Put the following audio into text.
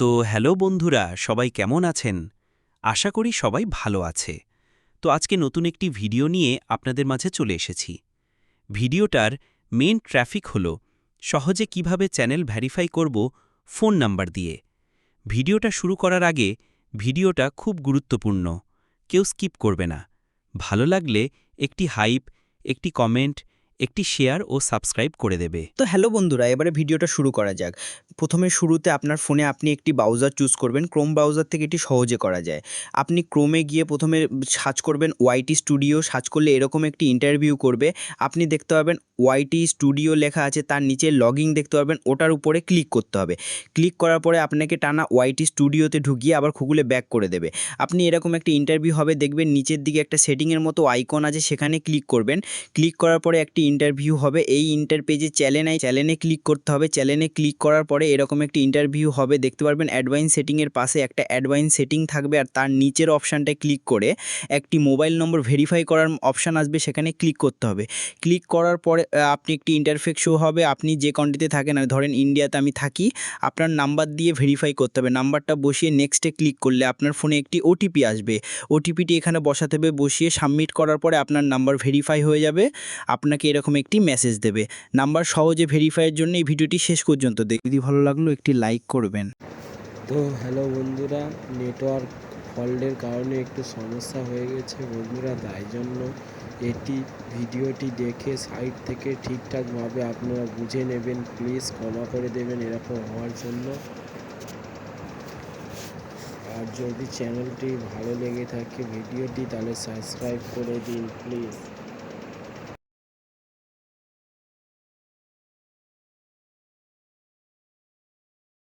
তো হ্যালো বন্ধুরা, সবাই কেমন আছেন? আশা করি সবাই ভালো আছে। তো আজকে নতুন একটি ভিডিও নিয়ে আপনাদের মাঝে চলে এসেছি। ভিডিওটার মেন ট্র্যাফিক হল, সহজে কীভাবে চ্যানেল ভ্যারিফাই করব ফোন নাম্বার দিয়ে। ভিডিওটা শুরু করার আগে ভিডিওটা খুব গুরুত্বপূর্ণ, কেউ স্কিপ করবে না। ভালো লাগলে একটি হাইপ একটি কমেন্ট একটি শেয়ার ও সাবস্ক্রাইব করে দেবে। তো হ্যালো বন্ধুরা, এবারে ভিডিওটা শুরু করা যাক। প্রথমে শুরুতে আপনার ফোনে আপনি একটি ব্রাউজার চুজ করবেন। ক্রোম ব্রাউজার থেকে এটি সহজে করা যায়। আপনি ক্রোমে গিয়ে প্রথমে সার্চ করবেন ওয়াইটি স্টুডিও সার্চ করলে এরকম একটি ইন্টারভিউ করবে। আপনি দেখতে পাবেন ওয়াইটি স্টুডিও লেখা আছে, তার নিচে লগিং দেখতে পাবেন। ওটার উপরে ক্লিক করতে হবে। ক্লিক করার পরে আপনাকে টানা ওয়াইটি স্টুডিওতে ঢুকিয়ে আবার খুগুলে ব্যাক করে দেবে। আপনি এরকম একটা ইন্টারভিউ হবে, দেখবেন নিচের দিকে একটা সেটিংয়ের মতো আইকন আছে, সেখানে ক্লিক করবেন। ক্লিক করার পরে একটি ইন্টারভিউ হবে। এই ইন্টার পেজে চ্যানেল চ্যানেলে ক্লিক করতে হবে। চ্যানেলে ক্লিক করার পরে এরকম একটি ইন্টারভিউ হবে। দেখতে পারবেন অ্যাডভাইন সেটিংয়ের পাশে একটা অ্যাডভাইন সেটিং থাকবে আর তার নিচের অপশানটায় ক্লিক করে একটি মোবাইল নম্বর ভেরিফাই করার অপশান আসবে। সেখানে ক্লিক করতে হবে। ক্লিক করার পরে আপনি একটি ইন্টারফেক্স শো হবে। আপনি যে কান্ট্রিতে থাকেন ধরেন ইন্ডিয়াতে আমি থাকি, আপনার নাম্বার দিয়ে ভেরিফাই করতে হবে। নাম্বারটা বসিয়ে নেক্সটে ক্লিক করলে আপনার ফোনে একটি ওটিপি আসবে। ওটিপিটি এখানে বসাতে হবে। বসিয়ে সাবমিট করার পরে আপনার নাম্বার ভেরিফাই হয়ে যাবে। আপনাকে এরকম একটি মেসেজ দেবে। নাম্বার সহজে ভেরিফাইয়ের জন্য এই ভিডিওটি শেষ পর্যন্ত দেখ যদি ভালো লাগল, একটি লাইক করবেন। তো হ্যালো বন্ধুরা নেটওয়ার্ক ফল্টের কারণে একটু সমস্যা হয়ে গেছে বন্ধুরা, তাই জন্য এটি ভিডিওটি দেখে সাইট থেকে ঠিকঠাকভাবে আপনারা বুঝে নেবেন। প্লিজ ক্ষমা করে দেবেন এরকম হওয়ার জন্য। আর যদি চ্যানেলটি ভালো লেগে থাকে ভিডিওটি, তাহলে সাবস্ক্রাইব করে দিন প্লিজ